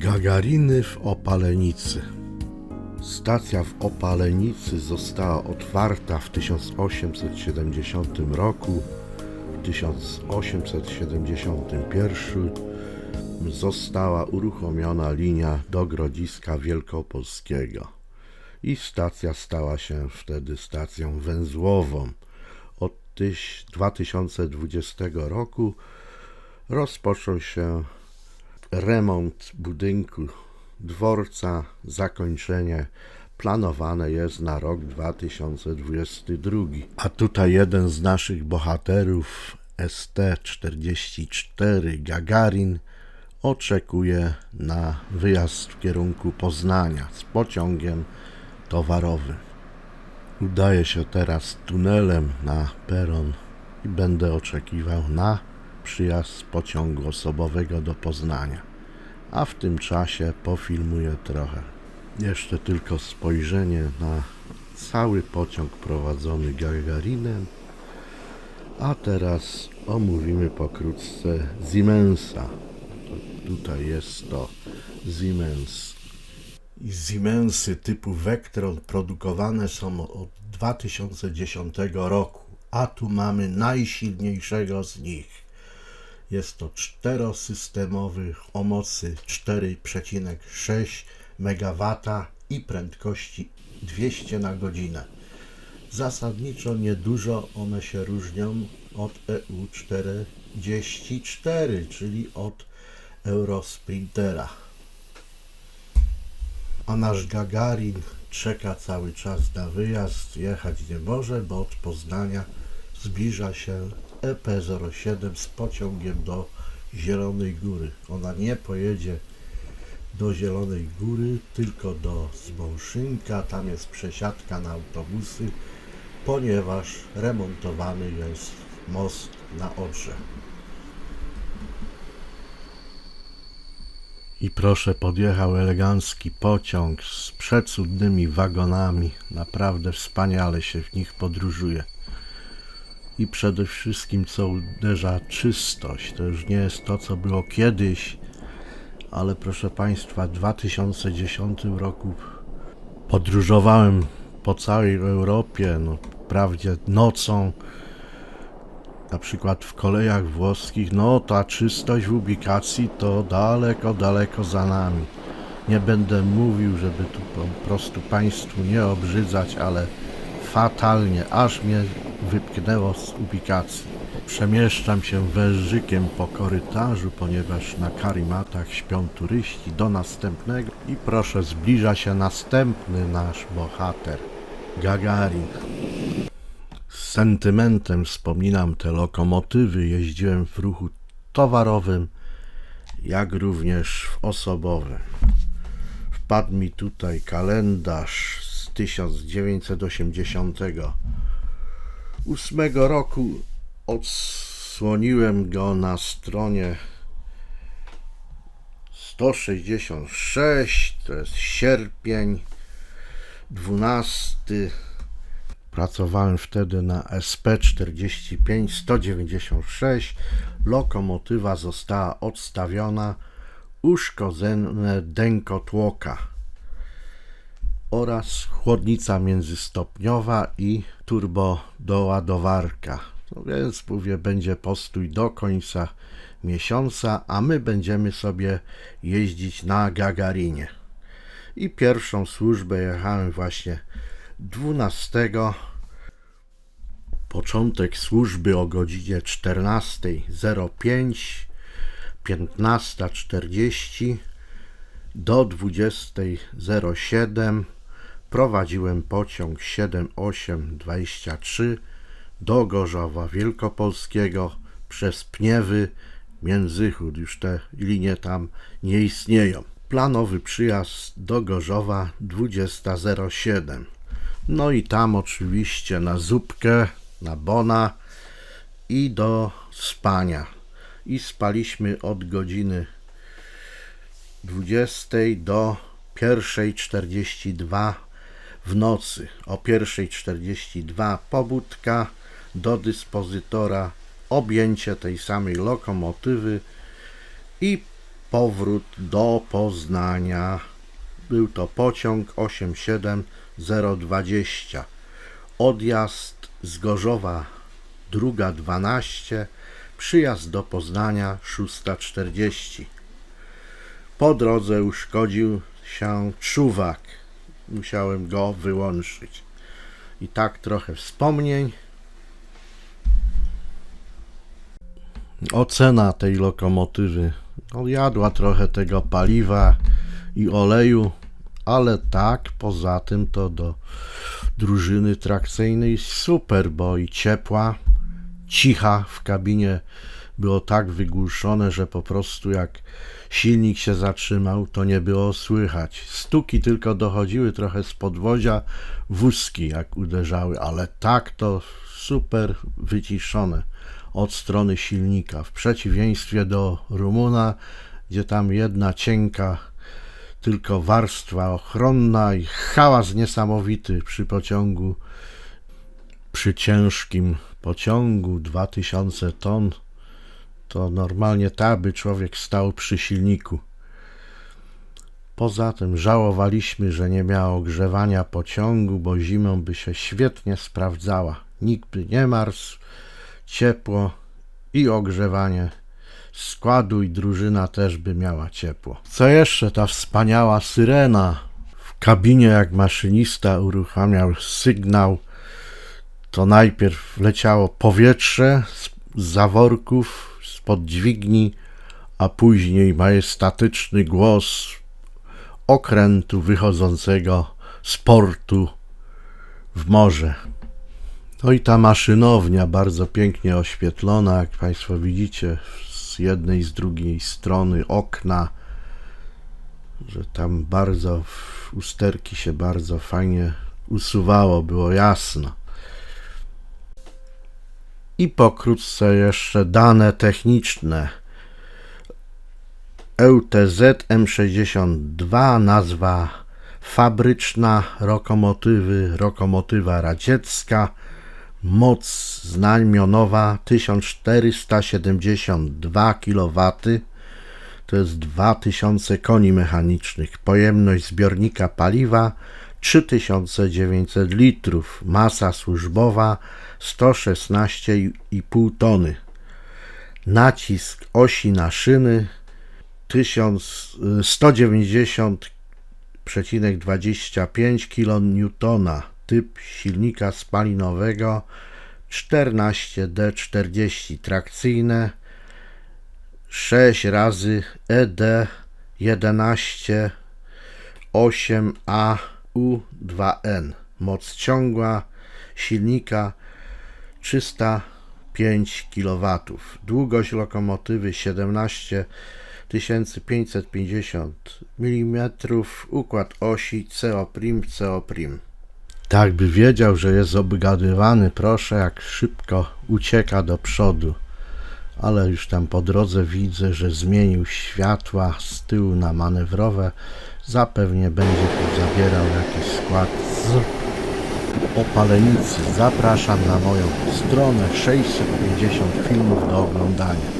Gagariny w Opalenicy. Stacja w Opalenicy została otwarta w 1870 roku. W 1871 została uruchomiona linia do Grodziska Wielkopolskiego i stacja stała się wtedy stacją węzłową. Od tyś- 2020 roku rozpoczął się remont budynku dworca, zakończenie planowane jest na rok 2022. A tutaj jeden z naszych bohaterów ST-44 Gagarin oczekuje na wyjazd w kierunku Poznania z pociągiem towarowym. Udaję się teraz tunelem na peron i będę oczekiwał na przyjazd pociągu osobowego do Poznania. A w tym czasie pofilmuję trochę. Jeszcze tylko spojrzenie na cały pociąg prowadzony Gagarinem. A teraz omówimy pokrótce Siemensa. Tutaj jest to Siemens. Siemensy typu Vectron produkowane są od 2010 roku, a tu mamy najsilniejszego z nich. Jest to czterosystemowy o mocy 4,6 MW i prędkości 200 na godzinę. Zasadniczo niedużo one się różnią od EU44, czyli od Eurosprintera. A nasz Gagarin czeka cały czas na wyjazd, jechać nie może, bo od Poznania zbliża się EP07 z pociągiem do Zielonej Góry. Ona nie pojedzie do Zielonej Góry, tylko do Zbąszynka, tam jest przesiadka na autobusy, ponieważ remontowany jest most na Odrze. I proszę, podjechał elegancki pociąg z przecudnymi wagonami. Naprawdę wspaniale się w nich podróżuje. I przede wszystkim, co uderza, czystość. To już nie jest to, co było kiedyś, ale proszę Państwa, w 2010 roku podróżowałem po całej Europie, no, wprawdzie nocą, na przykład w kolejach włoskich, no ta czystość w ubikacji to daleko, daleko za nami. Nie będę mówił, żeby tu po prostu Państwu nie obrzydzać, ale fatalnie, aż mnie wypchnęło z ubikacji. Przemieszczam się wężykiem po korytarzu, ponieważ na karimatach śpią turyści do następnego i proszę, zbliża się następny nasz bohater, Gagarin. Z sentymentem wspominam te lokomotywy. Jeździłem w ruchu towarowym, jak również w osobowym. Wpadł mi tutaj kalendarz 1988 roku. Odsłoniłem go na stronie 166, to jest sierpień 12. Pracowałem wtedy na SP45 196. Lokomotywa została odstawiona, uszkodzone denko tłoka oraz chłodnica międzystopniowa i turbodoładowarka. No więc mówię, będzie postój do końca miesiąca, a my będziemy sobie jeździć na Gagarinie. I pierwszą służbę jechałem właśnie 12. Początek służby o godzinie 14.05, 15.40 do 20.07 prowadziłem pociąg 7823 do Gorzowa Wielkopolskiego przez Pniewy, Międzychód. Już te linie tam nie istnieją. Planowy przyjazd do Gorzowa 20.07. No i tam oczywiście na zupkę, na bona i do spania. I spaliśmy od godziny 20 do 1.42 w nocy. O 1.42 pobudka do dyspozytora, objęcie tej samej lokomotywy i powrót do Poznania. Był to pociąg 87020. Odjazd z Gorzowa druga 12, przyjazd do Poznania 6.40. Po drodze uszkodził się czuwak. Musiałem go wyłączyć. I tak trochę wspomnień. Ocena tej lokomotywy. No, jadła trochę tego paliwa i oleju, ale tak, poza tym to do drużyny trakcyjnej super, bo i ciepła, cicha w kabinie było tak wygłuszone, że po prostu jak silnik się zatrzymał, to nie było słychać. Stuki tylko dochodziły trochę z podwozia, wózki jak uderzały, ale tak to super wyciszone od strony silnika. W przeciwieństwie do Rumuna, gdzie tam jedna cienka tylko warstwa ochronna i hałas niesamowity przy pociągu, przy ciężkim pociągu 2000 ton, to normalnie tak by człowiek stał przy silniku. Poza tym żałowaliśmy, że nie miała ogrzewania pociągu, bo zimą by się świetnie sprawdzała. Nikt by nie marzł, ciepło i ogrzewanie składu i drużyna też by miała ciepło. Co jeszcze ta wspaniała syrena? W kabinie jak maszynista uruchamiał sygnał, to najpierw leciało powietrze z zaworków, spod dźwigni, a później majestatyczny głos okrętu wychodzącego z portu w morze. No i ta maszynownia bardzo pięknie oświetlona, jak Państwo widzicie, z jednej i z drugiej strony okna, że tam bardzo usterki się bardzo fajnie usuwało, było jasno. I pokrótce jeszcze dane techniczne. EUTZ M62, nazwa fabryczna lokomotywy, lokomotywa radziecka, moc znamionowa 1472 kW, to jest 2000 koni mechanicznych, pojemność zbiornika paliwa 3900 litrów, masa służbowa 116,5 tony, nacisk osi na szyny 1000 190,25 kN, typ silnika spalinowego 14D40 trakcyjne 6 razy ED 11 8A U2N moc ciągła silnika 305 kW długość lokomotywy 17 550 mm układ osi CO' CO'. Tak by wiedział, że jest obgadywany, proszę, jak szybko ucieka do przodu. Ale już tam po drodze widzę, że zmienił światła z tyłu na manewrowe. Zapewnie będzie tu zabierał jakiś skład z opalenicy. Zapraszam na moją stronę 650 filmów do oglądania.